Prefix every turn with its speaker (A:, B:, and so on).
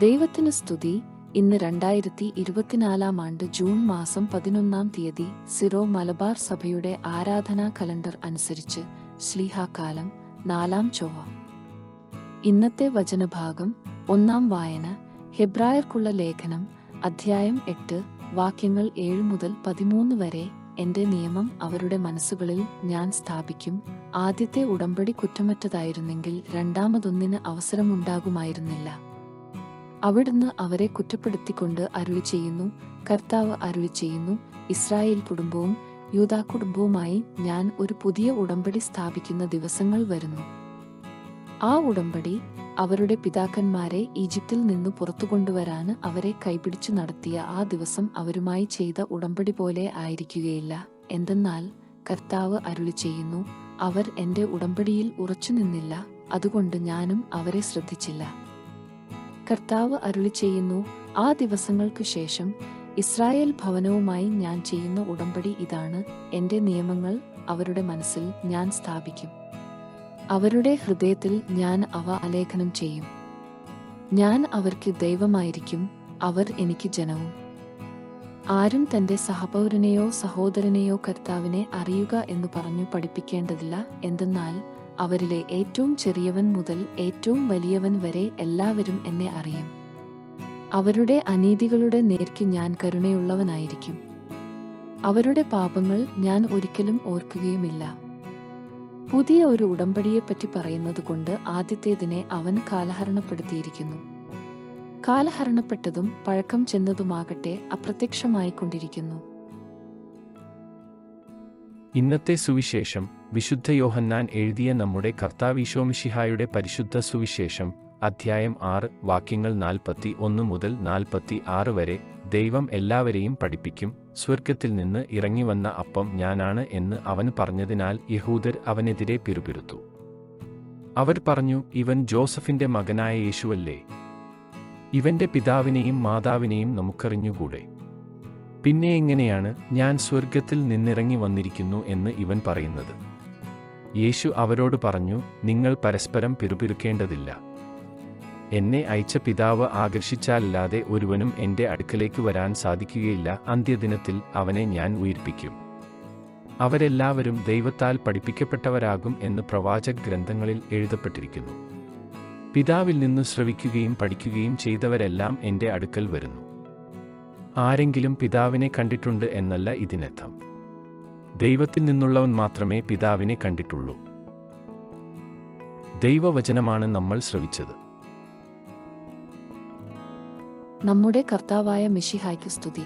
A: ദൈവത്തിന് സ്തുതി. ഇന്ന് രണ്ടായിരത്തി ഇരുപത്തിനാലാം ആണ്ട് ജൂൺ മാസം പതിനൊന്നാം തീയതി സിറോ മലബാർ സഭയുടെ ആരാധനാ കലണ്ടർ അനുസരിച്ച് ശ്ലീഹാകാലം നാലാം ചൊവ്വ. ഇന്നത്തെ വചനഭാഗം ഒന്നാം വായന. ഹെബ്രായർക്കുള്ള ലേഖനം അധ്യായം എട്ട് വാക്യങ്ങൾ ഏഴ് മുതൽ പതിമൂന്ന് വരെ എന്റെ നിയമം അവരുടെ മനസ്സുകളിൽ ഞാൻ സ്ഥാപിക്കും. ആദ്യത്തെ ഉടമ്പടി കുറ്റമറ്റതായിരുന്നെങ്കിൽ രണ്ടാമതൊന്നിന് അവസരമുണ്ടാകുമായിരുന്നില്ല. അവിടുന്ന് അവരെ കുറ്റപ്പെടുത്തിക്കൊണ്ട് അരുളി ചെയ്യുന്നു. കർത്താവ് അരുളി ചെയ്യുന്നു. ഇസ്രായേൽ കുടുംബവും യൂതാ കുടുംബവുമായി ഞാൻ ഒരു പുതിയ ഉടമ്പടി സ്ഥാപിക്കുന്ന ദിവസങ്ങൾ വരുന്നു. ആ ഉടമ്പടി അവരുടെ പിതാക്കന്മാരെ ഈജിപ്തിൽ നിന്ന് പുറത്തു കൊണ്ടുവരാൻ അവരെ കൈപിടിച്ചു നടത്തിയ ആ ദിവസം അവരുമായി ചെയ്ത ഉടമ്പടി പോലെ ആയിരിക്കുകയില്ല. എന്തെന്നാൽ കർത്താവ് അരുളി ചെയ്യുന്നു അവർ എന്റെ ഉടമ്പടിയിൽ ഉറച്ചു നിന്നില്ല അതുകൊണ്ട് ഞാനും അവരെ ശ്രദ്ധിച്ചില്ല. കർത്താവ് അരുളി ചെയ്യുന്നു ആ ദിവസങ്ങൾക്കു ശേഷം ഇസ്രായേൽ ഭവനവുമായി ഞാൻ ചെയ്യുന്ന ഉടമ്പടി ഇതാണ്. എന്റെ നിയമങ്ങൾ അവരുടെ മനസ്സിൽ ഞാൻ സ്ഥാപിക്കും. അവരുടെ ഹൃദയത്തിൽ ഞാൻ അവ ആലേഖനം ചെയ്യും. ഞാൻ അവർക്ക് ദൈവമായിരിക്കും അവർ എനിക്ക് ജനവും. ആരും തന്റെ സഹപൗരനെയോ സഹോദരനെയോ കർത്താവിനെ അറിയുക എന്ന് പറഞ്ഞു പഠിപ്പിക്കേണ്ടതില്ല. എന്തെന്നാൽ അവരിലെ ഏറ്റവും ചെറിയവൻ മുതൽ ഏറ്റവും വലിയവൻ വരെ എല്ലാവരും എന്നെ അറിയും. അവരുടെ അനീതികളുടെ നേർക്ക് ഞാൻ കരുണയുള്ളവനായിരിക്കും. അവരുടെ പാപങ്ങൾ ഞാൻ ഒരിക്കലും ഓർക്കുകയുമില്ല. പുതിയ ഒരു ഉടമ്പടിയെപ്പറ്റി പറയുന്നത് കൊണ്ട് ആദ്യത്തേതിനെ അവൻ കാലഹരണപ്പെടുത്തിയിരിക്കുന്നു. കാലഹരണപ്പെട്ടതും പഴക്കം ചെന്നതുമാകട്ടെ അപ്രത്യക്ഷമായിക്കൊണ്ടിരിക്കുന്നു.
B: ഇന്നത്തെ സുവിശേഷം. വിശുദ്ധ യോഹന്നാൻ എഴുതിയ നമ്മുടെ കർത്താവിശോമിഷിഹായുടെ പരിശുദ്ധ സുവിശേഷം അധ്യായം ആറ് വാക്യങ്ങൾ നാൽപ്പത്തി ഒന്ന് മുതൽ നാൽപ്പത്തി ആറ് വരെ ദൈവം എല്ലാവരെയും പഠിപ്പിക്കും. സ്വർഗത്തിൽ നിന്ന് ഇറങ്ങി വന്ന അപ്പം ഞാനാണ് എന്ന് അവൻ പറഞ്ഞതിനാൽ യഹൂദർ അവനെതിരെ പിറുപിരുത്തു അവർ പറഞ്ഞു ഇവൻ ജോസഫിന്റെ മകനായ യേശുവല്ലേ? ഇവന്റെ പിതാവിനെയും മാതാവിനെയും നമുക്കറിഞ്ഞുകൂടെ? പിന്നെ എങ്ങനെയാണ് ഞാൻ സ്വർഗത്തിൽ നിന്നിറങ്ങി വന്നിരിക്കുന്നു എന്ന് ഇവൻ പറയുന്നത്? യേശു അവരോട് പറഞ്ഞു നിങ്ങൾ പരസ്പരം പിറുപിറുക്കേണ്ടതില്ല. എന്നെ അയച്ച പിതാവ് ആകർഷിച്ചാലല്ലാതെ ഒരുവനും എന്റെ അടുക്കലേക്ക് വരാൻ സാധിക്കുകയില്ല. അന്ത്യദിനത്തിൽ അവനെ ഞാൻ ഉയർപ്പിക്കും. അവരെല്ലാവരും ദൈവത്താൽ പഠിപ്പിക്കപ്പെട്ടവരാകും എന്ന് പ്രവാചക ഗ്രന്ഥങ്ങളിൽ എഴുതപ്പെട്ടിരിക്കുന്നു. പിതാവിൽ നിന്ന് ശ്രവിക്കുകയും പഠിക്കുകയും ചെയ്തവരെല്ലാം എന്റെ അടുക്കൽ വരുന്നു. ആരെങ്കിലും പിതാവിനെ കണ്ടിട്ടുണ്ട് എന്നല്ല ഇതിനർത്ഥം. ദൈവത്തിൽ നിന്നുള്ളവൻ മാത്രമേ പിതാവിനെ കണ്ടിട്ടുള്ളൂ. ദൈവവചനമാണ് നമ്മൾ ശ്രവിച്ചത്.
A: നമ്മുടെ കർത്താവായ മിഷിഹായ്ക്ക് സ്തുതി.